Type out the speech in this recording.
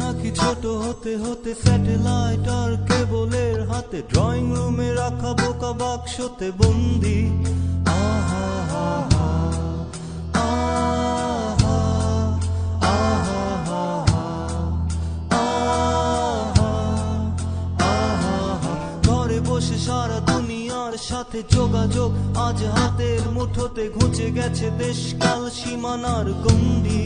নাকি ছোট হতে হতে স্যাটেলাইট আর কেবলের হাতে ড্রয়িং রুমে রাখা বোকা বাক্সতে বন্দি। আহা হা হা আহা ঘরে বসে সারা দুনিয়ার সাথে যোগাযোগ, আজ হাতের মুঠোতে ঘুচে গেছে দেশকাল সীমানার গন্ডি